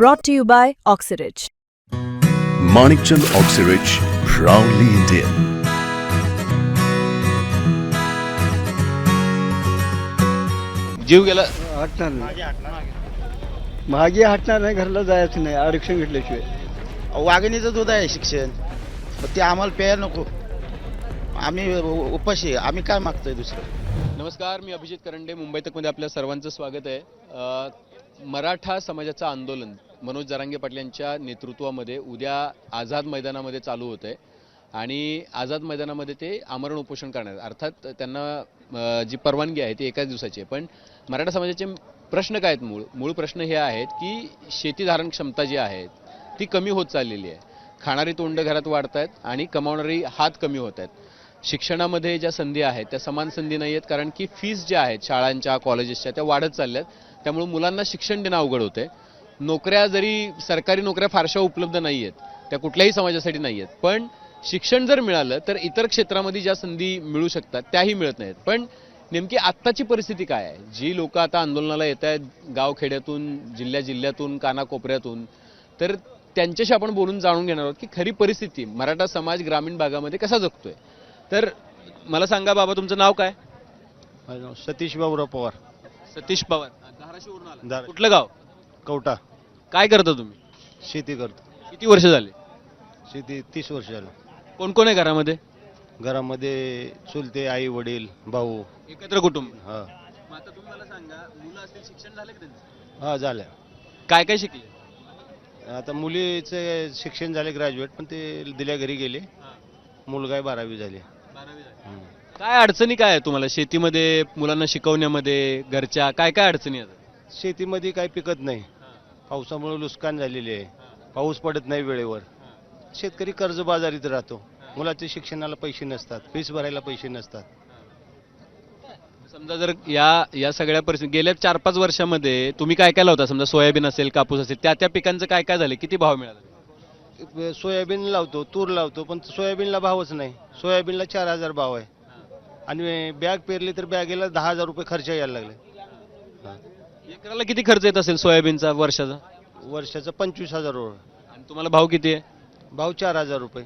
Brought to you by Oxyridge. Manikchand Oxyrich, proudly Indian. जीव गेला. हटणार नाही. मागे हटणार नाही घरला जायचं नाही आरक्षण घेतल्याशिवाय. वाघिणीचं दूध आहे शिक्षण. मग ते आम्हाला प्यायला नको. आम्ही उ- उपाशी आहे. आम्ही काय मागतोय दुसरं? नमस्कार मी अभिजित करंडे मुंबई तकमध्ये आपल्या सर्वांचं स्वागत आहे. अ, मराठा समाजाचं आंदोलन मनोज जरांगे पाटील यांच्या नेतृत्वामध्ये उद्या आझाद मैदानामध्ये चालू होतं आहे आणि आझाद मैदानामध्ये ते आमरण उपोषण करणार. आहेत. अर्थात त्यांना जी परवानगी आहे ती एकाच दिवसाची आहे. पण मराठा समाजाचे प्रश्न काय आहेत मूळ? मूळ प्रश्न हे आहेत की शेती धारण क्षमता जी आहे ती कमी होत चाललेली आहे. खाणारी तोंड घरात वाढत आहेत आणि कमावणारी हात कमी होत आहेत शिक्षणामध्ये ज्या संधी आहेत त्या समान संधी नाही आहेत कारण की फीज ज्या आहेत शाळांच्या कॉलेजेसच्या त्या वाढत चालल्या आहेत त्यामुळे मुलांना शिक्षण देणं अवघड होते नोकऱ्या जरी सरकारी नोकऱ्या फारशा उपलब्ध नाही आहेत त्या कुठल्याही समाजासाठी नाही आहेत पण शिक्षण जर मिळालं तर इतर क्षेत्रामध्ये ज्या संधी मिळू शकतात त्याही मिळत नाहीत पण नेमकी आत्ताची परिस्थिती काय आहे? जी लोक आता आंदोलनाला येत आहेत गावखेड्यातून जिल्ह्या जिल्ह्यातून कानाकोपऱ्यातून तर त्यांच्याशी आपण बोलून जाणून घेणार आहोत की खरी परिस्थिती मराठा समाज ग्रामीण भागामध्ये कसा जगतोय? तर मला सांगा बाबा तुमचं नाव काय? माझं नाव सतीश बाबुराव पवार. सतीश पवार. धाराशिवरून आला. धार- कुठलं गाव? कवटा. काय करता तुम्ही? शेती करतो. किती वर्ष झाले? शेती तीस वर्ष झालं. कोण कोण आहे घरामध्ये? घरामध्ये चुलते आई वडील भाऊ. एकत्र कुटुंब. हा. आता तुम्ही मला सांगा मुलं असतील शिक्षण झालं का त्यांचं? हा झाल्या काय काय शिकले? आता मुलीचे शिक्षण झाले ग्रॅज्युएट पण ते दिल्या घरी गेले. मुलगा आहे बारावी झाली. हम्म. काय अडचणी काय आहे तुम्हाला? शेतीमध्ये मुलांना शिकवण्यामध्ये घरच्या काय काय अडचणी आहेत? शेतीमध्ये काही पिकत नाही. पावसामुळे नुकसान झालेले आहे. पाऊस पडत नाही वेळेवर. शेतकरी कर्जबाजारीत राहतो. मुलाच्या शिक्षणाला पैसे नसतात. फीस भरायला पैसे नसतात. समजा जर या या सगळ्या परिस्थिती गेल्या चार पाच वर्षामध्ये तुम्ही काय काय लावता समजा सोयाबीन असेल कापूस असेल त्या त्या पिकांचं काय काय झालं? किती भाव मिळाला? सोयाबीन लावतो तूर लावतो पण सोयाबीनला भावच नाही. सोयाबीनला चार हजार भाव आहे. आणि बॅग पेरली तर बॅगेला दहा हजार रुपये खर्च यायला लागले. एकराला किती खर्च येत असेल सोयाबीनचा वर्षाचा? वर्षाचा पंचवीस हजार रुपये. आणि तुम्हाला भाव किती आहे? भाव चार हजार रुपये.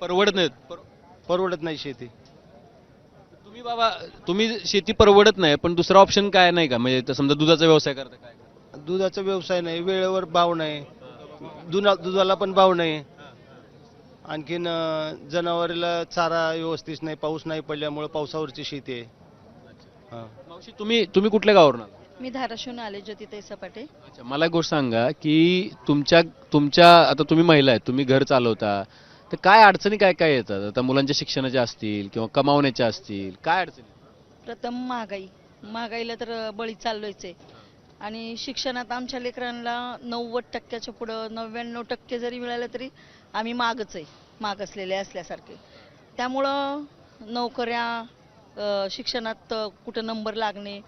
परवडत नाहीत? पर- परवडत नाही शेती. तुम्ही बाबा तुम्ही शेती परवडत नाही पण दुसरा ऑप्शन काय नाही का? म्हणजे समजा दुधाचा व्यवसाय करता काय? दुधाचा व्यवसाय नाही वेळेवर भाव नाही. दुधा दुधाला पण भाव नाही. आणखीन जनावराला चारा व्यवस्थित नाही पाऊस नाही पडल्यामुळे पावसावरची शेती आहे. हा. मावशी तुम्ही तुम्ही कुठल्या गावावरून आला मी धाराशिवून आले ज्योतिताई सपाटे अच्छा मला एक गोष्ट सांगा की तुमच्या तुमच्या आता तुम्ही महिला आहेत तुम्ही घर चालवता तर काय अडचणी काय काय येतात? आता मुलांच्या शिक्षणाच्या असतील किंवा कमावण्याच्या असतील काय अडचणी? प्रथम महागाई. महागाईला तर बळी चाललोयच आहे. आणि शिक्षणात आमच्या लेकरांना नव्वद टक्क्याच्या पुढं नव्याण्णव टक्के जरी मिळाले तरी आम्ही मागच आहे. मागसलेले असल्यासारखे. त्यामुळं नोकऱ्या शिक्षणात कुठं नंबर लागणे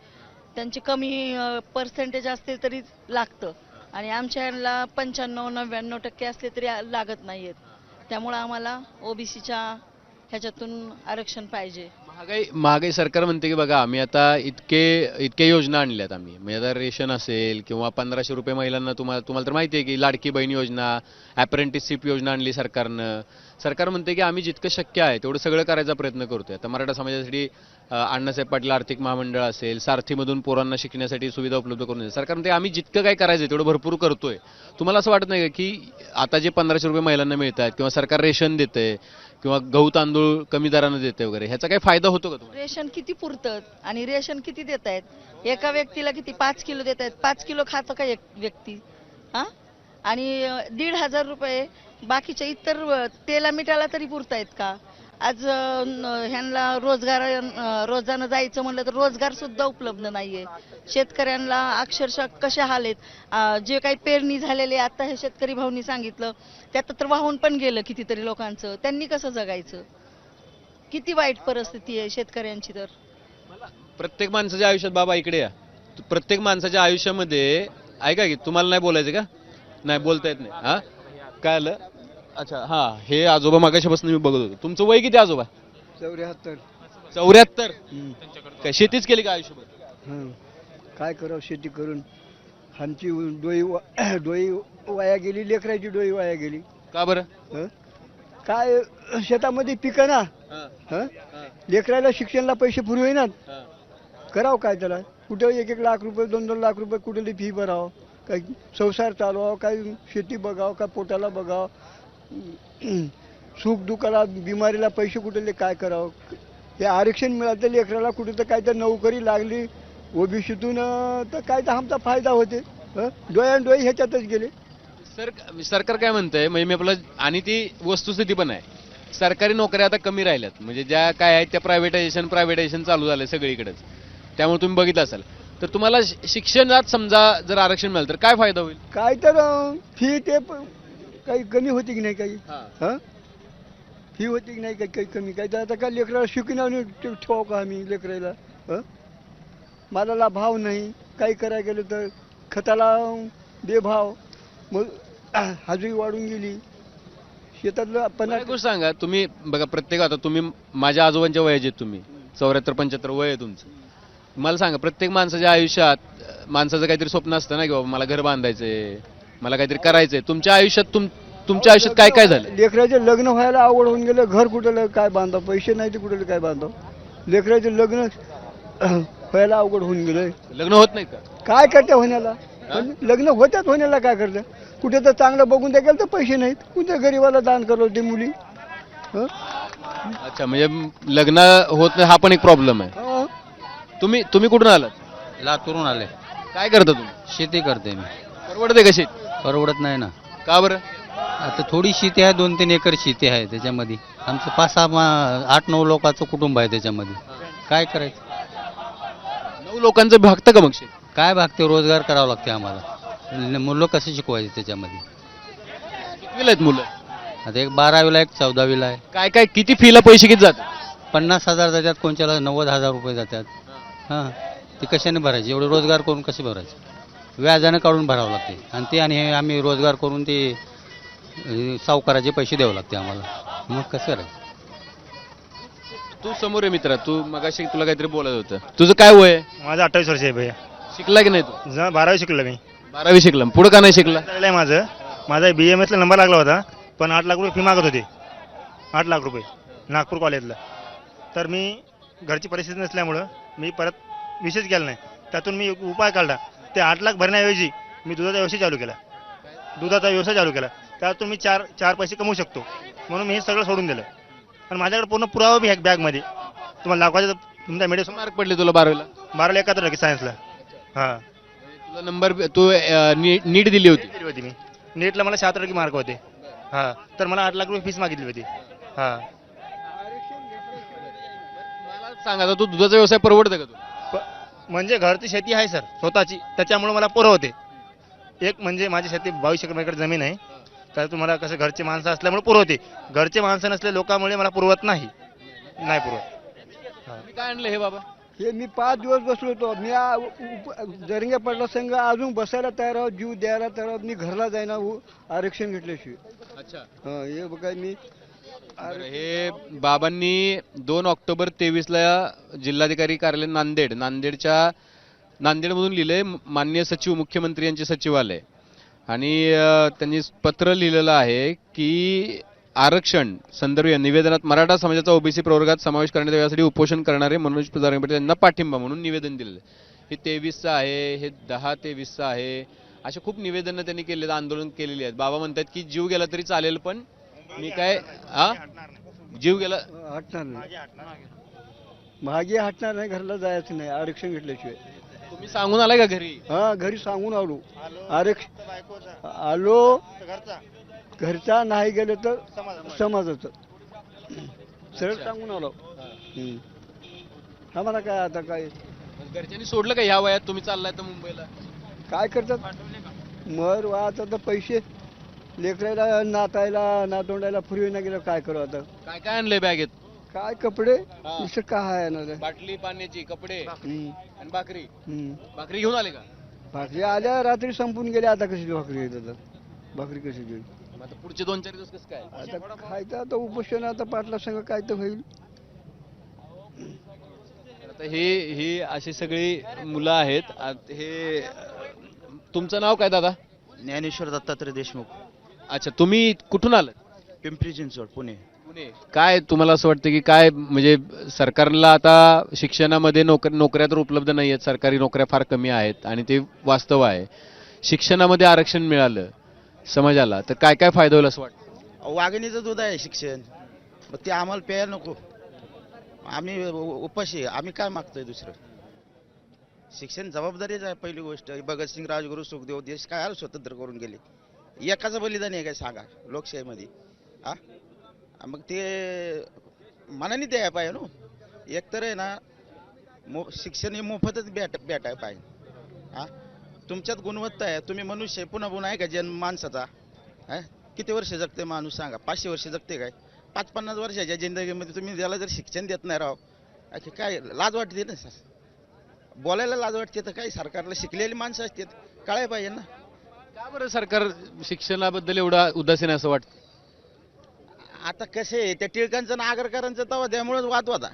त्यांचे कमी पर्सेंटेज असते तरी लागतं. आणि आमच्या यांना पंच्याण्णव नव्याण्णव टक्के असले तरी लागत नाही आहेत त्यामुळं आम्हाला ओबीसीच्या ह्याच्यातून आरक्षण पाहिजे. महागाई महागाई सरकार म्हणते की बघा आम्ही आता इतके इतके योजना आणल्यात आम्ही. म्हणजे आता रेशन असेल किंवा पंधराशे रुपये महिलांना तुम्हाला तुम्हाला तर माहिती आहे की लाडकी बहीण योजना अप्रेंटिसशिप योजना आणली सरकारनं. सरकार म्हणते की आम्ही जितकं शक्य आहे तेवढं सगळं करायचा प्रयत्न करतोय. आता मराठा समाजासाठी अण्णासाहेब पाटील आर्थिक महामंडळ असेल सारथीमधून पोरांना शिकण्यासाठी सुविधा उपलब्ध करून देते सरकार म्हणते आम्ही जितकं काय करायचं तेवढं भरपूर करतोय. तुम्हाला असं वाटत नाही का की आता जे पंधराशे रुपये महिलांना मिळतात किंवा सरकार रेशन देते किंवा गहू तांदूळ कमी दरानं देते वगैरे ह्याचा काही फायदा होतो का तुम्हाला? रेशन किती पुरतं आणि रेशन किती देत आहेत एका व्यक्तीला किती? पाच किलो देत आहेत पाच किलो खातं का एक व्यक्ती? हा? आणि दीड हजार रुपये बाकीच्या इतर तेला मिठाला तरी पुरतायत का? आज ह्यांना रोजगार रोजानं जायचं म्हणलं तर रोजगार सुद्धा उपलब्ध नाहीये. शेतकऱ्यांना अक्षरशः कसे हाल आहेत जे काही पेरणी झालेले आता हे शेतकरी भाऊनी सांगितलं त्यात तर वाहून पण गेलं कितीतरी लोकांचं. त्यांनी कसं जगायचं? किती वाईट परिस्थिती आहे शेतकऱ्यांची तर. प्रत्येक माणसाच्या आयुष्यात बाबा इकडे या. प्रत्येक माणसाच्या आयुष्यामध्ये ऐका की तुम्हाला नाही बोलायचं का? नाही बोलता येत नाही. हा? काय आलं? अच्छा हा हे आजोबा मागाशापासून मी बघत होतो. तुमचं वय किती आजोबा? चौऱ्याहत्तर. चौऱ्याहत्तर? काय शेतीच केली का आयुष्यभर? हं. काय करावं शेती करून. आमची डोई वा- डोई वाया गेली लेकराची डोई वाया गेली. का बरं? हं? काय शेतामध्ये पिकं ना. हां, हं? हां, लेकराला शिक्षणाला पैसे पुरवेनात हां. करावं काय त्याला? कुठं एक एक लाख रुपये दोन दोन लाख रुपये कुठली फी भरावं. काय संसार चालवावं काय शेती बघावं काय पोटाला बघावं. सुख दुखाला बिमारीला पैसे कुठले काय करावं? हे आरक्षण मिळालं तर लेकराला कुठे तर काय तर नोकरी लागली ओबीसीतून तर काय तर आमचा फायदा होते. हं? डोळ्यान डोळे ह्याच्यातच गेले. सर सरकार काय म्हणतंय? म्हणजे मी आपलं आणि ती वस्तुस्थिती पण आहे. सरकारी नोकऱ्या आता कमी राहिल्यात. म्हणजे ज्या काय आहेत त्या प्रायव्हेटायझेशन प्रायव्हेटायझेशन चालू झालंय सगळीकडेच. त्यामुळे तुम्ही बघितलं असाल. तर तुम्हाला शिक्षणात समजा जर आरक्षण मिळालं तर काय फायदा होईल? काय तर फी ते काही कमी होती की नाही काही? हं. फी होती की नाही काही काही कमी? काही तर आता काय लेकराला शिकणार ठेवावं का आम्ही लेकराला? हं? मालाला भाव नाही. काही करायला गेलं तर खताला बेभाव. मग हजेरी वाढून गेली. शेतातलं मला पन्नास एक गोष्ट सांगा. तुम्ही बघा प्रत्येक आता तुम्ही माझ्या आजोबांच्या वयाचे आहेत तुम्ही चौऱ्याहत्तर पंच्याहत्तर वय आहे तुमचं. मला सांगा प्रत्येक माणसाच्या आयुष्यात अं, माणसाचं काहीतरी स्वप्न असतं ना की बाबा मला घर बांधायचंय मला काहीतरी करायचंय. तुमच्या आयुष्यात तुम तुमच्या आयुष्यात काय काय झालं? लेकराचे लग्न व्हायला आवड होऊन गेलं. घर कुठलं काय बांधाव पैसे नाही ते कुठलं काय बांधाव लेकराचे लग्न व्हायला अवघड होऊन गेलं. लग्न होत नाही का? काय करते होण्याला? लग्न होत्यात होण्याला काय करतं? कुठे तर चांगलं बघून द्या गेलं तर पैसे नाहीत. कुठे गरीबाला दान करत ते मुली? हं? अच्छा म्हणजे लग्न होत नाही हा पण एक प्रॉब्लेम आहे. हं. तुम्ही तुम्ही कुठून आलात? लातूरून आले. काय करता तुम्ही? शेती करते मी. परवडते कशी परवडत नाही ना. का बरं? आता थोडी शेती आहे दोन तीन एकर शेती आहे त्याच्यामध्ये. आमचं पाच सहा मा- आठ नऊ लोकांचं कुटुंब आहे त्याच्यामध्ये. काय करायचं? नऊ लोकांचं भागतं का मग शेत? काय भागते? रोजगार करावा लागते आम्हाला. न- मुलं कसे शिकवायचे त्याच्यामध्ये? कितवीला आहेत मुलं? आता एक बारावीला एक चौदावीला आहे. काय काय किती फीला पैसे किती जातात? पन्नास हजार जातात कोणच्याला नव्वद हजार रुपये जातात. हां. ते कशाने भरायचे? एवढे रोजगार करून कसे भरायचे? व्याजानं काढून भरावं लागते. आणि ते आणि हे आम्ही रोजगार करून ते अं, सावकाराचे पैसे द्यावे लागते आम्हाला. मग कसं करायचं तू समोर आहे मित्रा तू मगाशी तुला काहीतरी बोलत होतं. तुझं काय वय आहे? माझं अठ्ठावीस वर्ष आहे भैया. शिकला की नाही तू? ज- बारावी शिकलो मी. बारावी शिकला. पुढे का नाही शिकला? झालेलं आहे माझं. माझा बी एम एसला नंबर लागला होता पण आठ लाख रुपये फी मागत होते. आठ लाख रुपये नागपूर कॉलेजला तर मी घरची परिस्थिती नसल्यामुळं मी परत विशेष केला नाही. त्यातून मी एक उपाय काढला. ते आठ लाख भरण्याऐवजी मी दुधाचा व्यवसाय चालू केला. दुधाचा व्यवसाय चालू केला. त्यातून मी चार चार पैसे कमवू शकतो. म्हणून मी हे सगळं सोडून दिलं. आणि माझ्याकडे पूर्ण पुरावा बी आहे बॅगमध्ये. तुम्हाला दाखवायचं तुमच्या मेडिसिन मार्क पडले तुला बारावीला? बाराला एकाहत्तर टक्के सायन्सला हां. तुला नंबर तू अं, नी- नीट दिली होती. दिली होती मी. नीटला मला शहात्तर टक्के मार्क होते. हां. तर मला आठ लाख रुपये फीस मागितली होती. हां. मला सांग आता तू दुधाचा व्यवसाय परवडतं का तू म्हणजे घरची शेती आहे सर. स्वतःची. त्याच्यामुळे मला पुरवते एक म्हणजे माझी शेती बावीस एकर माझ्याकडे जमीन आहे. तर तुम्हाला कसं घरचे माणसं असल्यामुळे पुरवते घरचे माणसं नसले लोकांमुळे मला पुरवत नाही. नाही पुरवत. मी काय आणलं हे बाबा? हे मी पाच दिवस बसलो होतो. मी जरंगे पडला संघ अजून बसायला तयार आहोत जीव द्यायला तयार आहोत. मी घरला जाईना उ- आरक्षण घेतल्याशिवाय. अच्छा. हं, बघा मी हे बाबांनी दोन ऑक्टोबर तेवीसला जिल्हाधिकारी कार्यालय नांदेड नांदेडच्या नांदेडमधून लिहिलंय मान्य सचिव मुख्यमंत्री यांचे सचिवालय. आणि त्यांनी पत्र लिहिलेलं आहे की आरक्षण संदर्भ निवेदनात मराठा समाजाचा ओबीसी प्रवर्गात समावेश करण्यात यासाठी उपोषण करणारे मनोज जरांगे पाटील यांना पाठिंबा म्हणून निवेदन दिलेलं हे तेवीसचं आहे हे दहा तेवीसचं आहे. असे खूप निवेदनं त्यांनी केले आंदोलन केलेली आहेत. बाबा म्हणतात की जीव गेला तरी चालेल पण मी काय हा? जीव गेला? हटणार नाही. मागे हटणार नाही घरला जायचं नाही आरक्षण घेतल्याशिवाय. तुम्ही सांगून आलाय का घरी? हा घरी सांगून आलो. आरक्षण आलो. घरचा नाही गेलं तर समाजाचं. सरळ सांगून आलो. हम्म. आम्हाला काय आता काय? घरच्यांनी सोडलं का ह्या वयात? तुम्ही चाललाय तर मुंबईला. काय करतात? मर वाहत आता पैसे लेकरायला नातायला नातोंडायला फुरवीना गेलं काय करू आता? काय काय आणलंय बॅगेत? काय कपडे? हा. नुसतं काय आहे ना बाटली पाण्याची कपडे हम्म, आणि भाकरी. हम्म. भाकरी घेऊन आले का? भाकरी आल्या रात्री संपून गेल्या आता कशी भाकरी येत आता भाकरी कशी घेईल मग आता पुढचे दोन चार दिवस कसं काय? आता खायचं आता उपोषण आता पाटला संग काय तर होईल. तर आता हे ही अशी सगळी मुलं आहेत. आत- हे तुमचं नाव काय दादा? ज्ञानेश्वर दत्तात्रय देशमुख. अच्छा तुम्ही कुठून आलात? पिंपरी चिंचवड पुणे. पुणे. काय तुम्हाला असं वाटतं की काय म्हणजे सरकारला आता शिक्षणामध्ये नोकर नोकऱ्या तर उपलब्ध नाही आहेत सरकारी नोकऱ्या फार कमी आहेत आणि ते वास्तव आहे. शिक्षणामध्ये आरक्षण मिळालं समाजाला तर काय काय फायदा होईल असं वाटतं? वाघिणीचं दूध आहे शिक्षण. मग ते आम्हाला प्यायला नको. आम्ही उ- उपाशी आहे. आम्ही काय मागतोय दुसरं? शिक्षण जबाबदारीच आहे पहिली गोष्ट. भगतसिंग राजगुरू सुखदेव देश काय स्वतंत्र करून गेले. एकाचं बलिदान आहे काय सांगा लोकशाहीमध्ये? हा? मग ते मनाने द्यायला पाहिजे नो. एकतर आहे ना मो शिक्षण हे मोफतच भेट भेटाय पाहिजे. हां? तुमच्यात गुणवत्ता आहे तुम्ही मनुष्य पुन्हा पुन्हा आहे का जन्म माणसाचा. हा? किती वर्ष जगते माणूस सांगा पाचशे वर्ष जगते काय? पाच पन्नास वर्षाच्या जिंदगीमध्ये तुम्ही त्याला जर शिक्षण देत नाही राव अच्छा काय लाज वाटते ना? सर बोलायला लाज वाटते तर काय सरकारला शिकलेली माणसं असतात कळाय पाहिजे ना. का बरं सरकार शिक्षणाबद्दल एवढा उदासीन आहे असं वाटतं? आता कसे आहे त्या टिळकांचं आणि आगरकरांचं तवा त्यामुळेच वाद होता.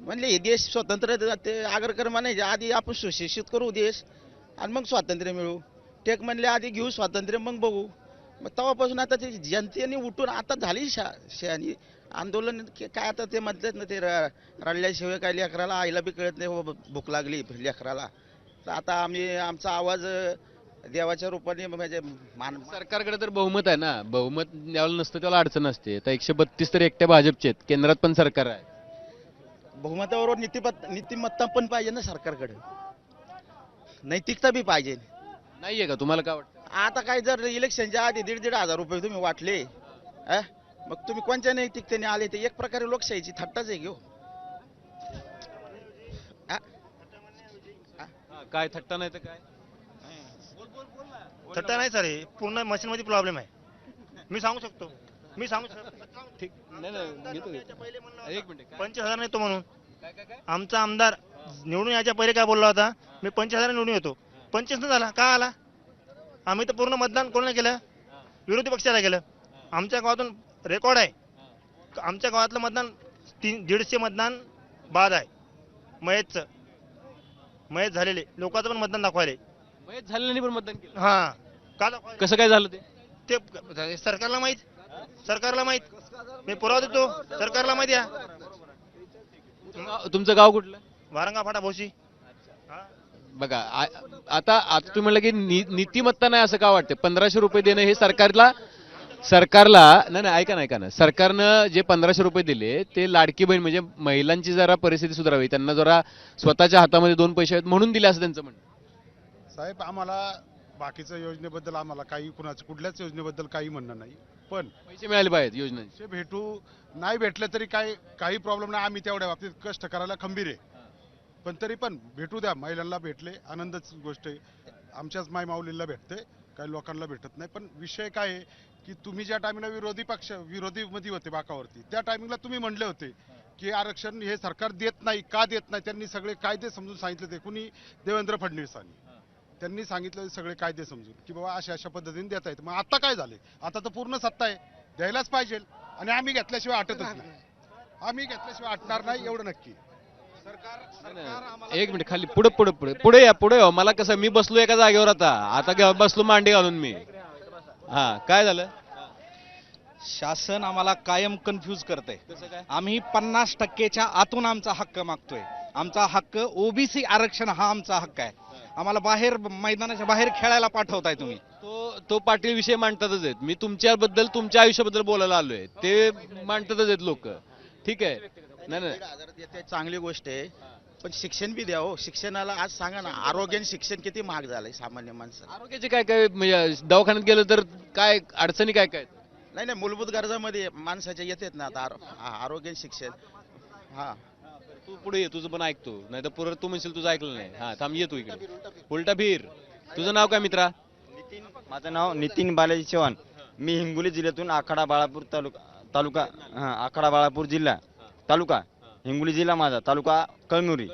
म्हणले हे देश स्वतंत्र ते आगरकर म्हणायचे आधी आपण सुशिक्षित करू देश आणि मग स्वातंत्र्य मिळू. टेक म्हणले आधी घेऊ स्वातंत्र्य मग बघू. मग तेव्हापासून आता ते जनतेने उठून आता झाली शा शहाणी. आंदोलन के- काय आता ते म्हणतात ना ते र- रडल्याशिवाय काय लेकराला आईला बी कळत नाही हो भूक लागली लेकराला. तर आता आम्ही आमचा आवाज अं, देवाच्या रूपाने म्हणजे मान सरकारकडे तर बहुमत आहे ना. बहुमत द्यावं नसतं त्याला अडचण असते. तर एकशे बत्तीस तर एकट्या भाजपचे आहेत. केंद्रात पण सरकार आहे. बहुमताबरोबर नीतिमत नीतिमत्ता पण पाहिजे ना सरकारकडे. नैतिकता बी पाहिजे. नाहीये का? तुम्हाला काय वाटतं? आता काय जर इलेक्शनच्या आधी दीड दीड हजार रुपये तुम्ही वाटले अ? मग तुम्ही कोणत्या नैतिकतेने आले ते एक प्रकारे लोकशाहीची थट्टाच आहे घेऊ हा, काय थट्टा नाही तर काय? थट्टा नाही सर हे पूर्ण मशीनमध्ये प्रॉब्लेम आहे. मी सांगू शकतो. मी सांगू शकतो. ठीक नाही नाही घेतो घेतो. एक मिनिट काय? पंचवीस हजार म्हणून. काय काय काय? आमचा आमदार निवडून यायच्या पहिले काय बोलला होता? मी पंचवीस हजार निवडून येतो. पंचवीस न झाला का आला? आम्ही तर पूर्ण मतदान कोणाला केलं? विरोधी पक्षाला केलं. आमच्या गावातून रेकॉर्ड आहे. आमच्या गावातलं मतदान तीन दीडशे मतदान बाद आहे. मयतचं. मयत झालेले. लोकांचं पण मतदान दाखवायले. मयत झालेलं पण मतदान केलं. हा. का कसं काय झालं ते? ते सरकारला माहीत. सरकारला माहीत. मी पुरावा देतो. सरकारला माहिती आहे. तुमचं गाव- तुमचं गाव कुठलं? वारंगा फाटा भोशी. बघा आ- आता आता तुम्ही म्हणलं की नि- नीतिमत्ता नाही असं का वाटतं? पंधराशे रुपये देणं हे सरकारला सरकारला नाही नाही ऐका ना ऐका ना. सरकारनं जे पंधराशे रुपये दिले ते लाडकी बहीण म्हणजे महिलांची जरा परिस्थिती सुधारावी. त्यांना जरा स्वतःच्या हातामध्ये दोन पैसे आहेत म्हणून दिले असं त्यांचं म्हणणं. साहेब आम्हाला बाकीच्या योजनेबद्दल आम्हाला काही कुणाचं कुठल्याच योजनेबद्दल काही म्हणणं नाही. पण पैसे मिळाले पाहिजेत योजनेचे. ते भेटू नाही भेटले तरी काही काही प्रॉब्लेम नाही. आम्ही तेवढ्या बाबतीत कष्ट करायला खंबीर आहे. पण तरी पण भेटू द्या महिलांना भेटले. आनंदच गोष्ट आहे. आमच्याच माय माऊलीला भेटते. काही लोकांना भेटत नाही. पण विषय काय आहे की तुम्ही ज्या टायमिंगला विरोधी पक्ष विरोधी मध्ये होते बाकावरती त्या टायमिंगला तुम्ही म्हणले होते की आरक्षण हे सरकार देत नाही का देत नाही त्यांनी सगळे कायदे समजून सांगितले ते. कुणी? देवेंद्र फडणवीसांनी. त्यांनी सांगितलं सगळे कायदे समजून की बाबा अशा अशा पद्धतीने देता येतं. मग आता काय झाले आता तर पूर्ण सत्ता आहे. द्यायलाच पाहिजे. आणि आम्ही घेतल्याशिवाय हटतच नाही. आम्ही घेतल्याशिवाय हटणार नाही एवढं नक्की. एक मिनिट खाली पुढे पुढे पुढे पुढे या पुढे या. मला कसं मी बसलो एका जागेवर आता. आता ग- बसलो मांडी घालून मी. हा काय झालं? शासन आम्हाला कायम कन्फ्यूज काय? आम्ही पन्नास टक्केच्या आतून आमचा हक्क मागतोय. आमचा हक्क ओबीसी आरक्षण हा आमचा हक्क आहे. आम्हाला बाहेर मैदानाच्या बाहेर खेळायला पाठवताय तुम्ही. तो तो पाटील विषय मांडतातच आहेत. मी तुमच्याबद्दल तुमच्या आयुष्याबद्दल बोलायला आलोय. ते मांडतातच आहेत लोक. ठीक आहे? नाही नाही. चांगली गोष्ट आहे. पण शिक्षण बी द्या हो. शिक्षणाला आज सांगा ना आरोग्य आणि शिक्षण किती महाग झालंय सामान्य माणसं आरोग्याचे काय काय म्हणजे दवाखान्यात गेलं तर काय अडचणी काय काय? नाही नाही मूलभूत गरजामध्ये माणसाच्या येतात ना आता आरो- हा, आरोग्य आणि शिक्षण. हा. तू पुढे ये तुझं पण ऐकतो. नाही तर पुढे तू म्हणशील तुझं ऐकलं नाही. हा थांब ये तू इकडे. उलटा फिर तुझं नाव काय मित्रा? माझं नाव नितीन बालाजी चव्हाण. मी हिंगोली जिल्ह्यातून आखाडा बाळापूर तालुका तालुका हा आखाडा बाळापूर जिल्हा तालुका हिंगोली जिल्हा माझा तालुका कळमुरी.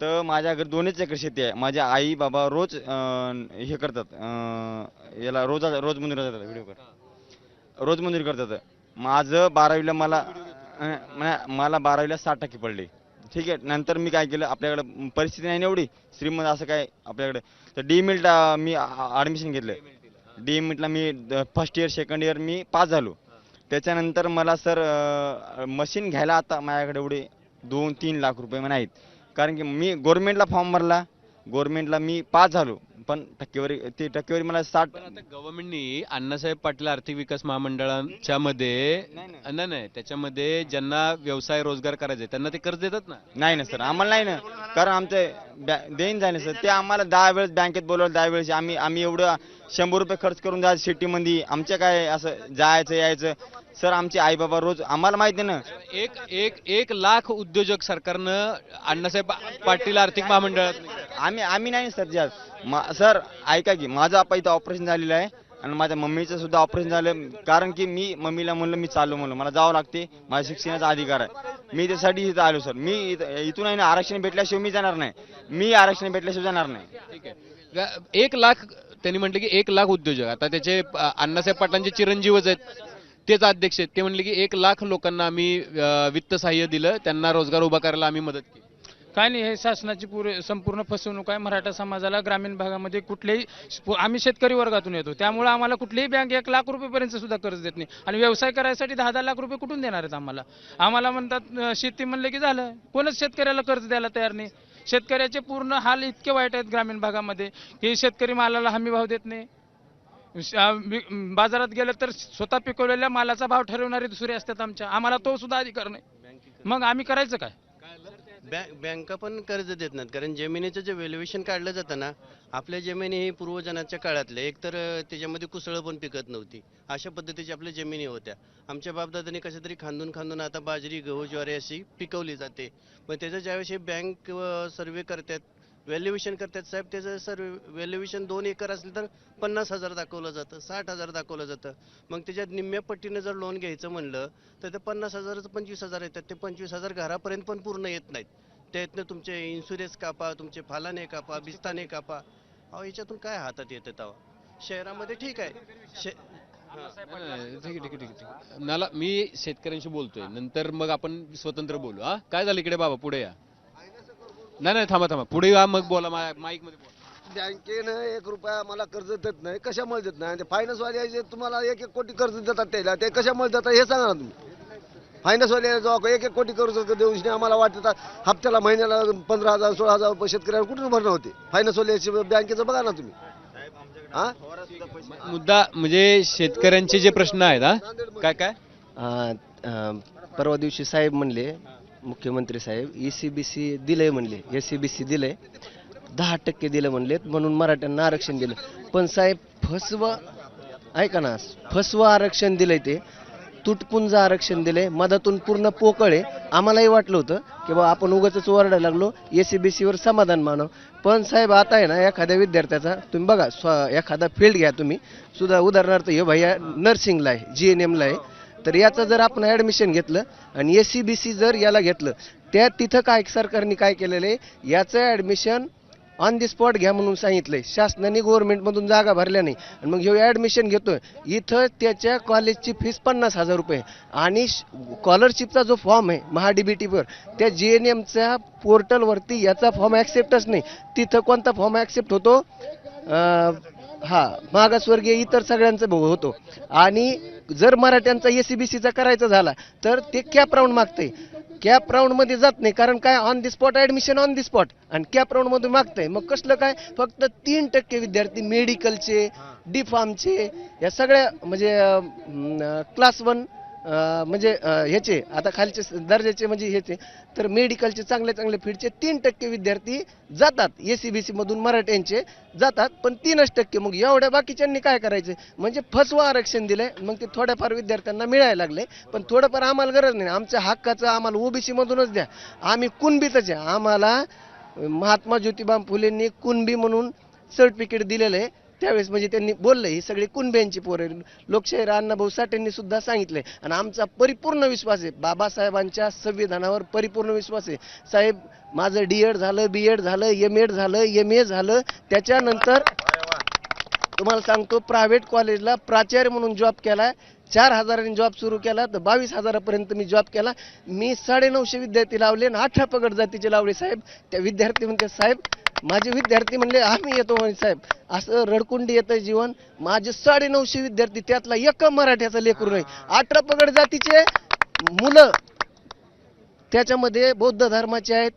तर माझ्या घरी दोनच एकर शेती आहे. माझ्या आई बाबा रोज अं, हे करतात अं, याला रोज रोज मंदिरात जातात व्हिडिओ कर. रोज मंदिर करतात. माझं बारावीला मला अं, मला- बारावीला साठ टक्के पडले. ठीक आहे नंतर मी काय केलं आपल्याकडे परिस्थिती नाही एवढी श्रीमंत असं काय आपल्याकडे. तर डी मिलला मी ॲडमिशन घेतलं. डी मिल्टला मी फर्स्ट इयर सेकंड इयर मी पास झालो. त्याच्यानंतर मला सर मशीन घ्यायला आता माझ्याकडे एवढे दोन तीन लाख रुपये पण आहेत कारण की मी गव्हर्मेंटला फॉर्म भरला. गव्हर्मेंटला मी पास झालो. पण टक्केवारी ते टक्केवारी मला साठ पण आता गव्हर्नमेंटनी अण्णासाहेब पाटील आर्थिक विकास महामंडळाच्या मध्ये नाही नाही. त्याच्यामध्ये ज्यांना व्यवसाय रोजगार करायचे त्यांना ते कर्ज देतात ना? नाही ना सर. आम्हाला नाही ना. कारण आमचे बॅ- देईन झाले सर. ते आम्हाला दहा वेळेस बँकेत बोलवलं दहा वेळेस. आम्ही आम्ही एवढं शंभर रुपये खर्च करून जायचं सिटीमध्ये. आमच्या काय असं जायचं यायचं. सर आमचे आई बाबा रोज आम्हाला माहिती ना. एक एक एक लाख उद्योजक सरकारनं अण्णासाहेब पाटील आर्थिक महामंडळात आम्ही आम्ही नाही सर जास्त. सर ऐका की माझं आपा इथं ऑपरेशन झालेलं आहे आणि माझ्या मम्मीचं सुद्धा ऑपरेशन झालं. कारण की मी मम्मीला म्हणलं मी चाललो म्हणलं. मला जावं लागते. माझ्या शिक्षणाचा अधिकार आहे. मी त्यासाठी इथं आलो सर. मी इथं- इथून आहे ना आरक्षण भेटल्याशिवाय मी जाणार नाही. मी आरक्षण भेटल्याशिवाय जाणार नाही. ठीक आहे. एक लाख त्यांनी म्हटलं की एक लाख उद्योजक. आता त्याचे अण्णासाहेब पाटलांचे चिरंजीवच आहेत. तेच अध्यक्ष आहेत. ते म्हणले की एक लाख लोकांना आम्ही वित्त सहाय्य दिलं त्यांना रोजगार उभा करायला आम्ही मदत केली. काय नाही हे शासनाची पुरे संपूर्ण फसवणूक आहे मराठा समाजाला ग्रामीण भागामध्ये कुठलेही आम्ही शेतकरी वर्गातून येतो. त्यामुळे आम्हाला कुठलीही बँक एक लाख रुपयेपर्यंत सुद्धा कर्ज देत नाही. आणि व्यवसाय करायसाठी दहा दहा लाख रुपये कुठून देणार आहेत आम्हाला? आम्हाला म्हणतात शेती म्हणलं की झालं. कोणच शेतकऱ्याला कर्ज द्यायला तयार नाही. शेतकऱ्याचे पूर्ण हाल इतके वाईट आहेत ग्रामीण भागामध्ये की शेतकरी मालाला हमी भाव देत नाही. बाजारात गेलं तर स्वतः पिकवलेल्या मालाचा भाव ठरवणारे दुसरे असतात आमच्या. आम्हाला तो सुद्धा अधिकार नाही. मग आम्ही करायचं काय? बँक बँका पण कर्ज देत नाहीत. कारण जमिनीचं जे व्हॅल्युएशन काढलं जातं ना आपल्या जमिनी ही पूर्वजनाच्या काळातल्या एक तर त्याच्यामध्ये कुसळं पण पिकत नव्हती. अशा पद्धतीच्या आपल्या जमिनी होत्या. आमच्या बापदादांनी कशा तरी खांदून खांदून आता बाजरी गहू ज्वारी अशी पिकवली जाते. पण त्याचं ज्यावेळेस हे बँक सर्वे करतात व्हॅल्युएशन करतात साहेब. त्याचं सर व्हॅल्युएशन दोन एकर असलं तर पन्नास हजार दाखवलं जातं साठ हजार दाखवलं जातं. मग त्याच्यात निम्म्या पट्टीनं जर लोन घ्यायचं म्हणलं तर ते पन्नास हजाराचं पंचवीस हजार येतात. ते पंचवीस हजार घरापर्यंत पण पूर्ण येत नाहीत. त्यातनं तुमचे इन्शुरन्स कापा तुमचे फालाने कापा बिस्ताने कापा. अहो याच्यातून काय हातात येतं तेव्हा शहरामध्ये ठीक आहे. ठीक ठीक ठीक मला मी शेतकऱ्यांशी बोलतोय. नंतर मग आपण स्वतंत्र बोलू हा? काय झालं इकडे बाबा? पुढे या. नाही नाही थांबा थांबा. पुढे या मग बोला माईकमध्ये बोला. बँकेनं एक रुपया आम्हाला कर्ज देत नाही. कशामुळे देत नाही? ते फायनान्सवाले जे तुम्हाला एक एक कोटी कर्ज देतात त्याला ते कशामुळे देतात हे सांगा ना तुम्ही. फायनान्सवाले जेव्हा एक एक कोटी कर्ज देऊन शनी आम्हाला वाटतात हप्त्याला महिन्याला पंधरा हजार सोळा हजार रुपये शेतकऱ्याला कुठून भरणं होते? फायनान्सवाल्याची बँकेचं बघा ना तुम्ही. हा? मुद्दा म्हणजे शेतकऱ्यांचे जे प्रश्न आहेत हा? काय काय? परवा दिवशी साहेब म्हणले मुख्यमंत्री साहेब ई सी बी सी दिलंय म्हणले एस सी बी सी दिलंय. दहा टक्के दिलं म्हणलेत म्हणून मराठ्यांना आरक्षण दिलं. पण साहेब फसवं ऐका ना फसवं आरक्षण दिलंय ते. तुटपुंज आरक्षण दिलंय मधातून पूर्ण पोकळ आहे. आम्हालाही वाटलं होतं की बा आपण उगाच ओरडायला लागलो ए सी बी सीवर समाधान मानव. पण साहेब आता आहे ना एखाद्या विद्यार्थ्याचा तुम्ही बघा स्व एखादा फील्ड घ्या तुम्ही. सुद्धा उदाहरणार्थ हे भैया नर्सिंगला आहे जी एन एमला आहे. तर याचं जर आपण ॲडमिशन घेतलं आणि एस सी बी सी जर याला घेतलं त्या तिथं काय सरकारने काय केलेलं आहे? याचं ॲडमिशन ऑन दी स्पॉट घ्या म्हणून सांगितलंय. शासनाने गव्हर्नमेंटमधून जागा भरल्या नाही. आणि मग ह्यो ॲडमिशन घेतोय. इथं त्याच्या कॉलेजची फीस पन्नास हजार रुपये आणि स्कॉलरशिपचा जो फॉर्म आहे महा डी बी टीवर त्या जी एन एमच्या पोर्टलवरती याचा फॉर्म ॲक्सेप्टच नाही. तिथं कोणता फॉर्म ॲक्सेप्ट होतो? हा मागासवर्गीय इतर सगळ्यांचा भाऊ होतो. आणि जर मराठ्यांचा एसीबीसीचा करायचा झाला तर ते कॅप राऊंड मागतंय. कॅप राऊंडमध्ये जात नाही कारण काय? On the spot admission on the spot आणि कॅप राऊंडमध्ये मागतंय. मग कसलं काय? फक्त तीन टक्के विद्यार्थी मेडिकलचे डी फार्मचे या सगळ्या म्हणजे क्लास वन म्हणजे ह्याचे आता खालचे दर्जाचे म्हणजे ह्याचे. तर मेडिकलचे चांगले चांगले फील्डचे तीन टक्के विद्यार्थी जातात. ए सी बी सीमधून मराठ्यांचे जातात पण तीनच टक्के मग एवढ्या बाकीच्यांनी काय करायचे? म्हणजे फसवं आरक्षण दिलंय मग ते थोड्याफार विद्यार्थ्यांना मिळायला लागले. पण थोडंफार आम्हाला गरज नाही. आमच्या हक्काचं आम्हाला ओबीसीमधूनच द्या. आम्ही कुणबीतच आहे. आम्हाला महात्मा ज्योतिबा फुलेंनी कुणबी म्हणून सर्टिफिकेट दिलेलं आहे. त्यावेळेस म्हणजे त्यांनी बोललं ही सगळी कुणब्यांची पोरं. लोकशाहीर अण्णाभाऊ साठेंनी सुद्धा सांगितलंय. आणि आमचा परिपूर्ण विश्वास आहे. बाबासाहेबांच्या संविधानावर परिपूर्ण विश्वास आहे. साहेब माझं डी एड झालं बी एड झालं एम एड झालं. एम ए झालं त्याच्यानंतर तुम्हाला सांगतो प्रायव्हेट कॉलेजला प्राचार्य म्हणून जॉब केला चार हजारांनी जॉब सुरू केला तर बावीस हजारापर्यंत मी जॉब केला. मी साडेनऊशे विद्यार्थी लावले आणि अठरा पगड जातीचे लावले साहेब. त्या विद्यार्थी म्हणते साहेब माझे विद्यार्थी म्हणले आम्ही येतो म्हणे साहेब. असं रडकुंडी येतं जीवन. माझे साडेनऊशे विद्यार्थी त्यातला एक मराठ्याचा लेकरू नाही. अठरा पगड जातीचे मुलं. त्याच्यामध्ये बौद्ध धर्माचे आहेत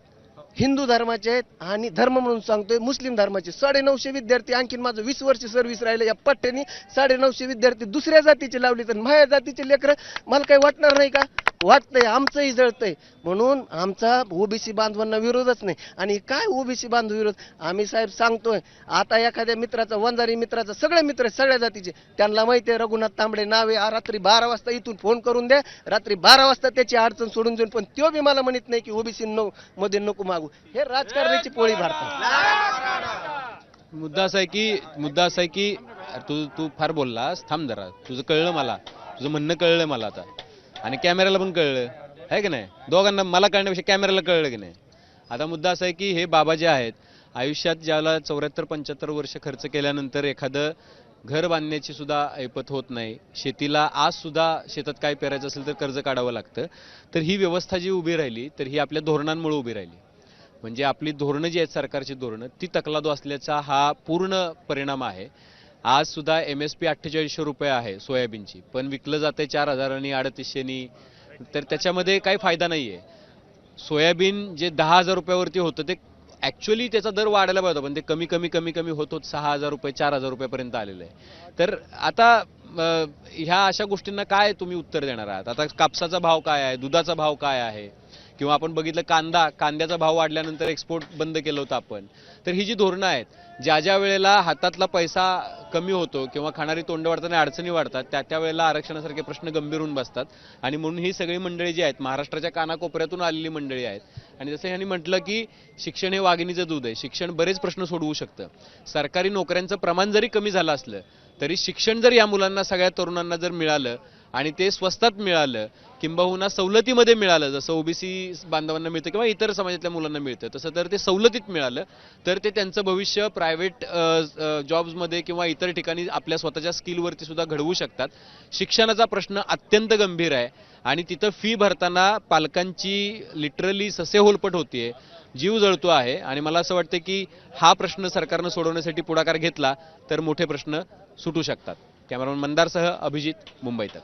हिंदू धर्माचे आहेत आणि धर्म म्हणून सांगतोय मुस्लिम धर्माचे. साडेनऊशे विद्यार्थी आणखीन माझं वीस वर्ष सर्व्हिस राहिलं या पट्ट्याने. साडेनऊशे विद्यार्थी दुसऱ्या जातीचे लावले तर माझ्या जातीचे लेकरं. मला काही वाटणार नाही का? वाटतंय आमचंही जळतंय. म्हणून आमचा ओबीसी बांधवांना विरोधच नाही. आणि काय ओबीसी बांधव विरोध? आम्ही साहेब सांगतोय आता एखाद्या मित्राचा वंजारी मित्राचा सगळे मित्र सगळ्या जातीचे त्यांना माहिती आहे रघुनाथ तांबडे नावे रात्री बारा वाजता इथून फोन करून द्या रात्री बारा वाजता त्याची अडचण सोडून देऊन पण तो बी मला म्हणत नाही की ओबीसी नो मध्ये नको मागू. हे राजकारणाची पोळी भारतात. मुद्दा असा आहे की मुद्दा असा आहे की तू तू फार बोललास थांब जरा. तुझं कळलं मला. तुझं म्हणणं कळलं मला आता. आणि कॅमेऱ्याला पण कळलं. आहे की नाही? दोघांना मला कळण्यापेक्षा कॅमेऱ्याला कळलं की नाही. आता मुद्दा असा आहे की हे बाबा जे आहेत आयुष्यात ज्याला चौऱ्याहत्तर पंच्याहत्तर वर्ष खर्च केल्यानंतर एखादं घर बांधण्याची सुद्धा ऐपत होत नाही. शेतीला आज सुद्धा शेतात काय पेरायचं असेल तर कर्ज काढावं लागतं. तर ही व्यवस्था जी उभी राहिली तर ही आपल्या धोरणांमुळे उभी राहिली. म्हणजे आपली धोरणं जी आहेत सरकारची धोरणं ती तकलादो असल्याचा हा पूर्ण परिणाम आहे. आज सुद्धा एम एस पी अठ्ठेचाळीसशे रुपये आहे सोयाबीनची. पण विकलं जाते चार हजारांनी अडतीसशेनी तर त्याच्यामध्ये काही फायदा नाही आहे सोयाबीन जे दहा हजार रुपयावरती होतं ते ॲक्च्युली त्याचा दर वाढायला पाहिजे पण ते कमी कमी कमी कमी होत होत सहा हजार रुपये चार हजार रुपयापर्यंत आलेलं आहे. तर आता ह्या अशा गोष्टींना काय तुम्ही उत्तर देणार आहात? आता कापसाचा भाव काय आहे? दुधाचा भाव काय आहे? किंवा आपण बघितलं कांदा कांद्याचा भाव वाढल्यानंतर एक्सपोर्ट बंद केलं होतं आपण. तर ही जी धोरणं आहेत ज्या ज्या वेळेला हातातला पैसा कमी होतो किंवा खाणारी तोंड वाढताना अडचणी वाढतात त्या त्या वेळेला आरक्षणासारखे प्रश्न गंभीर होऊन बसतात. आणि म्हणून ही सगळी मंडळी जी आहेत महाराष्ट्राच्या कानाकोपऱ्यातून आलेली मंडळी आहेत. आणि जसं ह्यांनी म्हटलं की शिक्षण हे वाघिणीचं दूध आहे. शिक्षण बरेच प्रश्न सोडवू शकतं. सरकारी नोकऱ्यांचं प्रमाण जरी कमी झालं असलं तरी शिक्षण जर या मुलांना सगळ्या तरुणांना जर मिळालं आणि ते स्वस्तात मिळालं. किंबहुना सवलतीमध्ये मिळालं. जसं ओबीसी बांधवांना मिळतं किंवा इतर समाजातल्या मुलांना मिळतं. तसं तर ते सवलतीत मिळालं. तर ते त्यांचं भविष्य प्रायव्हेट जॉब्समध्ये किंवा इतर ठिकाणी आपल्या स्वतःच्या स्किलवरती सुद्धा घडवू शकतात. शिक्षणाचा प्रश्न अत्यंत गंभीर आहे. आणि तिथं फी भरताना पालकांची लिटरली ससेहोलपट होतीये. जीव जळतो आहे. आणि मला असं वाटतं की हा प्रश्न सरकारनं सोडवण्यासाठी पुढाकार घेतला तर मोठे प्रश्न सुटू शकतात. कॅमेरामन मंदारसह अभिजित मुंबईत